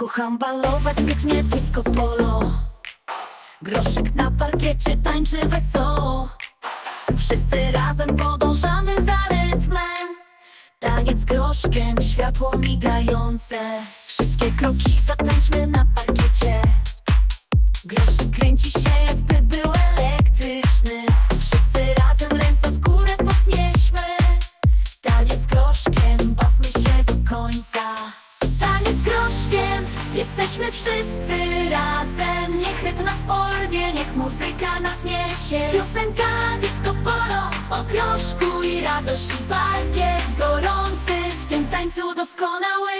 Kocham balować rytmie disco polo. Groszek na parkiecie tańczy wesoło. Wszyscy razem podążamy za rytmem. Taniec groszkiem, światło migające. Wszystkie kroki zatańczmy na parkiecie. Groszek kręci się jakby Jesteśmy wszyscy razem. Niech rytm nas porwie, niech muzyka nas niesie. Piosenka disco polo, o groszku i radość i Gorący w tym tańcu doskonały